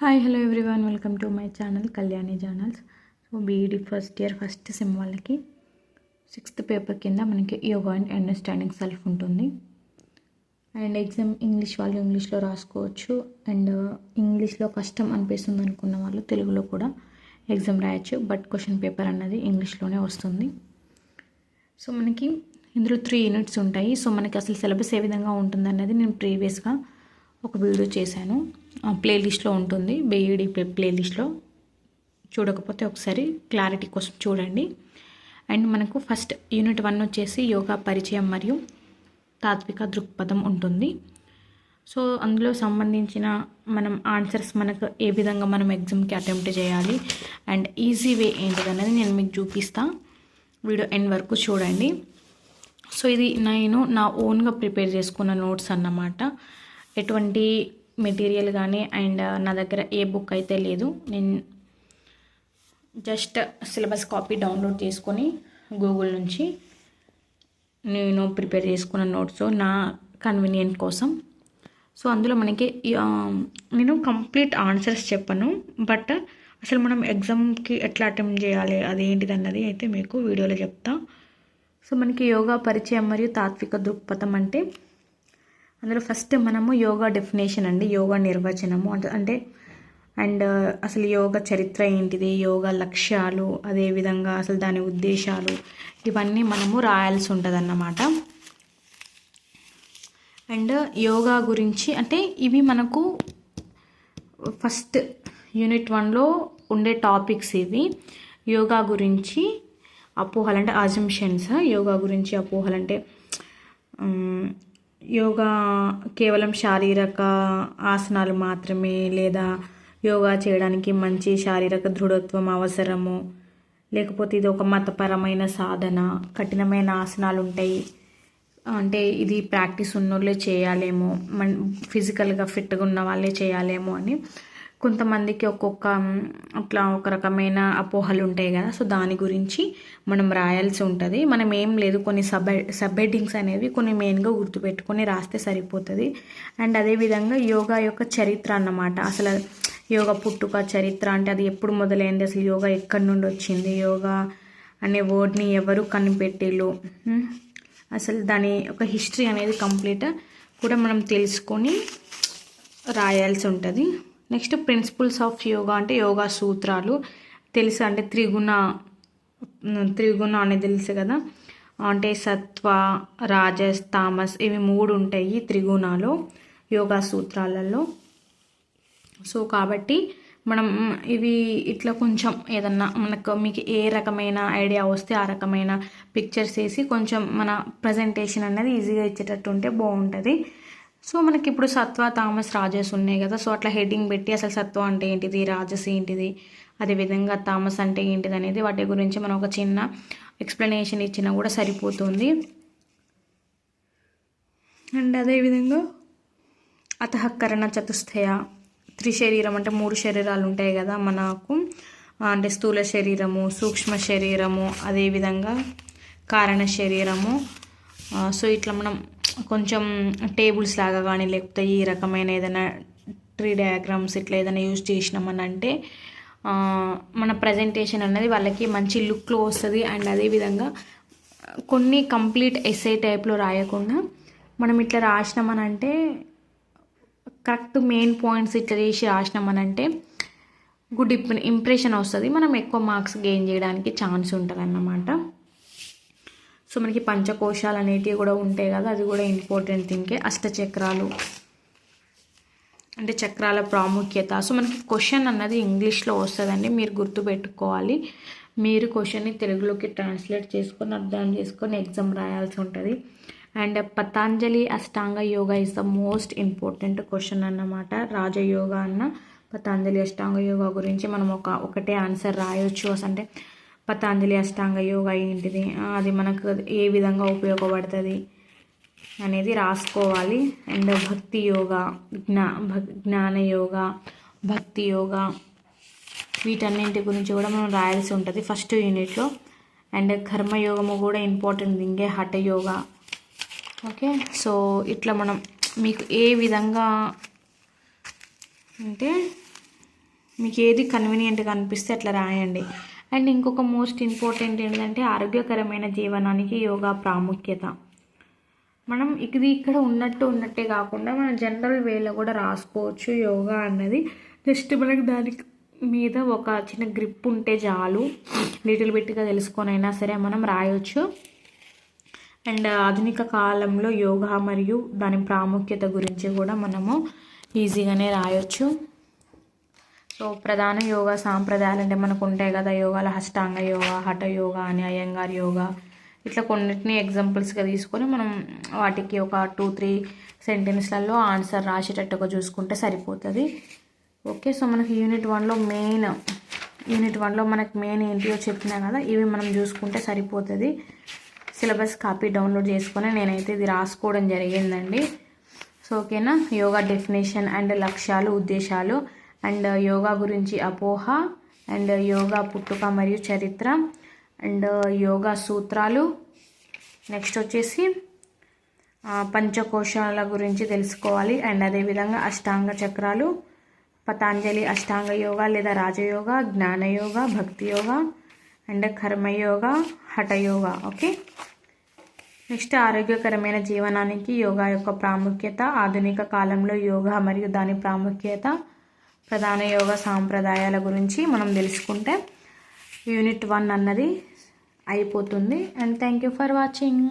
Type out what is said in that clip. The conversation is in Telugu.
Hi hello everyone welcome to my channel Kalyani channels so BEd first year first sem వాళ్ళకి సిక్స్త్ పేపర్ కింద మనకి యోగా అండ్ అండర్స్టాండింగ్ సెల్ఫ్ ఉంటుంది. అండ్ ఎగ్జామ్ ఇంగ్లీష్ వాళ్ళు ఇంగ్లీష్లో రాసుకోవచ్చు. అండ్ ఇంగ్లీష్లో uh, కష్టం అనిపిస్తుంది అనుకున్న వాళ్ళు తెలుగులో కూడా ఎగ్జామ్ రాయొచ్చు. బట్ క్వశ్చన్ పేపర్ అన్నది ఇంగ్లీష్లోనే వస్తుంది. సో మనకి ఇందులో త్రీ యూనిట్స్ ఉంటాయి. సో మనకి అసలు సిలబస్ ఏ విధంగా ఉంటుంది అన్నది నేను ప్రీవియస్గా ఒక వీడియో చేశాను. ప్లేలిస్ట్లో ఉంటుంది బేఈడి ప్లే ప్లేలిస్ట్లో. చూడకపోతే ఒకసారి క్లారిటీ కోసం చూడండి. అండ్ మనకు ఫస్ట్ యూనిట్ వన్ వచ్చేసి యోగా పరిచయం మరియు తాత్విక దృక్పథం ఉంటుంది. సో అందులో సంబంధించిన మనం ఆన్సర్స్ మనకు ఏ విధంగా మనం ఎగ్జామ్కి అటెంప్ట్ చేయాలి అండ్ ఈజీ వే ఏంటిదన్నది నేను మీకు చూపిస్తా. వీడియో ఎండ్ వరకు చూడండి. సో ఇది నేను నా ఓన్గా ప్రిపేర్ చేసుకున్న నోట్స్ అన్నమాట. ఎటువంటి మెటీరియల్ కానీ అండ్ నా దగ్గర ఏ బుక్ అయితే లేదు నేను జస్ట్ సిలబస్ కాపీ డౌన్లోడ్ చేసుకొని గూగుల్ నుంచి నేను ప్రిపేర్ చేసుకున్న నోట్స్ నా కన్వీనియంట్ కోసం. సో అందులో మనకి నేను కంప్లీట్ ఆన్సర్స్ చెప్పను బట్ అసలు మనం ఎగ్జామ్కి ఎట్లా అటెంప్ట్ చేయాలి అదేంటిది అన్నది అయితే మీకు వీడియోలో చెప్తా. సో మనకి యోగా పరిచయం మరియు తాత్విక దృక్పథం అంటే అందులో ఫస్ట్ మనము యోగా డెఫినేషన్ అండి యోగా నిర్వచనము. అంటే అంటే అండ్ uh, అసలు యోగా చరిత్ర ఏంటిది యోగా లక్ష్యాలు అదేవిధంగా అసలు దాని ఉద్దేశాలు ఇవన్నీ మనము రాయాల్సి ఉంటుంది అన్నమాట అండ్ యోగా గురించి అంటే ఇవి మనకు ఫస్ట్ యూనిట్ వన్లో ఉండే టాపిక్స్ ఇవి. యోగా గురించి అపోహలు అంటే అజంషన్స్ యోగా గురించి అపోహలు అంటే యోగా కేవలం శారీరక ఆసనాలు మాత్రమే లేదా యోగా చేయడానికి మంచి శారీరక దృఢత్వం అవసరము. లేకపోతే ఇది ఒక మతపరమైన సాధన కఠినమైన ఆసనాలు ఉంటాయి. అంటే ఇది ప్రాక్టీస్ ఉన్నోళ్ళే చేయాలేమో మన ఫిజికల్గా ఫిట్గా ఉన్న వాళ్ళే చేయాలేమో అని కొంతమందికి ఒక్కొక్క అట్లా ఒక రకమైన అపోహలు ఉంటాయి కదా. సో దాని గురించి మనం రాయాల్సి ఉంటుంది. మనం ఏం లేదు కొన్ని సబ్ సబ్ హెడ్డింగ్స్ అనేవి కొన్ని మెయిన్గా గుర్తుపెట్టుకొని రాస్తే సరిపోతుంది. అండ్ అదేవిధంగా యోగా యొక్క చరిత్ర అన్నమాట. అసలు యోగా పుట్టుక చరిత్ర అంటే అది ఎప్పుడు మొదలైంది? అసలు యోగా ఎక్కడి నుండి వచ్చింది? యోగా అనే వర్డ్ని ఎవరు కనిపెట్టిళ్ళు అసలు దాని ఒక హిస్టరీ అనేది కంప్లీట్ కూడా మనం తెలుసుకొని రాయాల్సి ఉంటుంది. నెక్స్ట్ ప్రిన్సిపల్స్ ఆఫ్ యోగా అంటే యోగా సూత్రాలు. తెలుసు? అంటే త్రిగుణ త్రిగుణ అనేది తెలుసు కదా? అంటే సత్వ రాజస్ తామస్ ఇవి మూడు ఉంటాయి త్రిగుణాలు యోగా సూత్రాలలో. సో కాబట్టి మనం ఇవి ఇట్లా కొంచెం ఏదన్నా మనకు మీకు ఏ రకమైన ఐడియా వస్తే ఆ రకమైన పిక్చర్స్ వేసి కొంచెం మన ప్రజెంటేషన్ అనేది ఈజీగా ఇచ్చేటట్టు ఉంటే బాగుంటుంది. సో మనకి ఇప్పుడు సత్వ తామస్ రాజస్ ఉన్నాయి కదా. సో అట్లా హెడ్డింగ్ పెట్టి అసలు సత్వ అంటే ఏంటిది? రాజస్ ఏంటిది? అదేవిధంగా తామస్ అంటే ఏంటిది అనేది వాటి గురించి మనం ఒక చిన్న ఎక్స్ప్లెనేషన్ ఇచ్చినా కూడా సరిపోతుంది. అండ్ అదేవిధంగా అతహకరణ చతుస్థయ త్రిశరీరం అంటే మూడు శరీరాలు ఉంటాయి కదా మనకు. అంటే స్థూల శరీరము సూక్ష్మ శరీరము అదేవిధంగా కారణ శరీరము సో ఇట్లా మనం కొంచెం టేబుల్స్ లాగా కానీ లేకపోతే ఈ రకమైన ఏదైనా ట్రీ డయాగ్రామ్స్ ఇట్లా ఏదైనా యూజ్ చేసినామని అంటే మన ప్రజెంటేషన్ అనేది వాళ్ళకి మంచి లుక్లో వస్తుంది. అండ్ అదేవిధంగా కొన్ని కంప్లీట్ ఎస్ఏ టైప్లో రాయకుండా మనం ఇట్లా రాసినామని అంటే కరెక్ట్ మెయిన్ పాయింట్స్ ఇట్లా చేసి రాసినామనంటే గుడ్ ఇంప్రెషన్ వస్తుంది. మనం ఎక్కువ మార్క్స్ గెయిన్ చేయడానికి ఛాన్స్ ఉంటుంది అన్నమాట సో మనకి పంచకోశాలు అనేటివి కూడా ఉంటాయి కదా అది కూడా ఇంపార్టెంట్ థింగ్కే అష్టచక్రాలు. అంటే చక్రాల ప్రాముఖ్యత. సో మనకి క్వశ్చన్ అన్నది ఇంగ్లీష్లో వస్తుందండి మీరు గుర్తుపెట్టుకోవాలి. మీరు క్వశ్చన్ని తెలుగులోకి ట్రాన్స్లేట్ చేసుకొని అర్థం చేసుకొని ఎగ్జామ్ రాయాల్సి ఉంటుంది. And Patanjali Ashtanga yoga is the most important question అన్నమాట. రాజయోగా అన్న పతాంజలి అష్టాంగ యోగా గురించి మనం ఒక ఒకటే ఆన్సర్ రాయొచ్చు. అంటే పతాంజలి అష్టాంగ యోగా ఏంటిది? అది మనకు ఏ విధంగా ఉపయోగపడుతుంది అనేది రాసుకోవాలి. అండ్ భక్తి యోగా జ్ఞా భక్- జ్ఞాన యోగా భక్తి యోగా వీటన్నింటి గురించి కూడా మనం రాయాల్సి ఉంటుంది ఫస్ట్ యూనిట్లో. అండ్ కర్మయోగము కూడా ఇంపార్టెంట్ థింగే హఠ యోగా. ఓకే? సో ఇట్లా మనం మీకు ఏ విధంగా అంటే మీకు ఏది కన్వీనియంట్గా అనిపిస్తే అట్లా రాయండి. అండ్ ఇంకొక మోస్ట్ ఇంపార్టెంట్ ఏంటంటే ఆరోగ్యకరమైన జీవనానికి యోగా ప్రాముఖ్యత. మనం ఇది ఇక్కడ ఉన్నట్టు ఉన్నట్టే కాకుండా మనం జనరల్ వేలో కూడా రాసుకోవచ్చు యోగా అన్నది. జస్ట్ మనకి దానికి మీద ఒక చిన్న గ్రిప్ ఉంటే చాలు. లిటిల్ బిట్గా తెలుసుకొనైనా సరే మనం రాయొచ్చు. అండ్ ఆధునిక కాలంలో యోగా మరియు దాని ప్రాముఖ్యత గురించి కూడా మనము ఈజీగానే రాయొచ్చు. సో ప్రధాన యోగా సాంప్రదాయాలు అంటే మనకు ఉంటాయి కదా యోగాలు అష్టాంగ యోగా హఠ యోగా అని అయ్యంగార్ యోగా. ఇట్లా కొన్నిటిని ఎగ్జాంపుల్స్గా తీసుకొని మనం వాటికి ఒక టూ త్రీ సెంటెన్స్లలో ఆన్సర్ రాసేటట్టుగా చూసుకుంటే సరిపోతుంది. ఓకే సో మనకి యూనిట్ వన్లో మెయిన్ యూనిట్ వన్లో మనకి మెయిన్ ఏంటియో చెప్పినా కదా ఇవి మనం చూసుకుంటే సరిపోతుంది. సిలబస్ కాపీ డౌన్లోడ్ చేసుకొని నేనైతే ఇది రాసుకోవడం జరిగిందండి. సో ఓకేనా యోగా డెఫినేషన్ అండ్ లక్ష్యాలు ఉద్దేశాలు. అండ్ యోగా గురించి అపోహ అండ్ యోగా పుట్టుక మరియు చరిత్ర అండ్ యోగా సూత్రాలు. నెక్స్ట్ వచ్చేసి పంచకోశాల గురించి తెలుసుకోవాలి. అండ్ అదేవిధంగా అష్టాంగ చక్రాలు పతాంజలి అష్టాంగ యోగా లేదా Rajayoga Jnanayoga Bhakti yoga and Karmayoga Hathayoga. Okay next ఆరోగ్యకరమైన జీవనానికి యోగా యొక్క ప్రాముఖ్యత ఆధునిక కాలంలో యోగా మరియు దాని ప్రాముఖ్యత ప్రధాన యోగ సాంప్రదాయాల గురించి మనం తెలుసుకుంటే యూనిట్ వన్ అన్నది అయిపోతుంది. And thank you for watching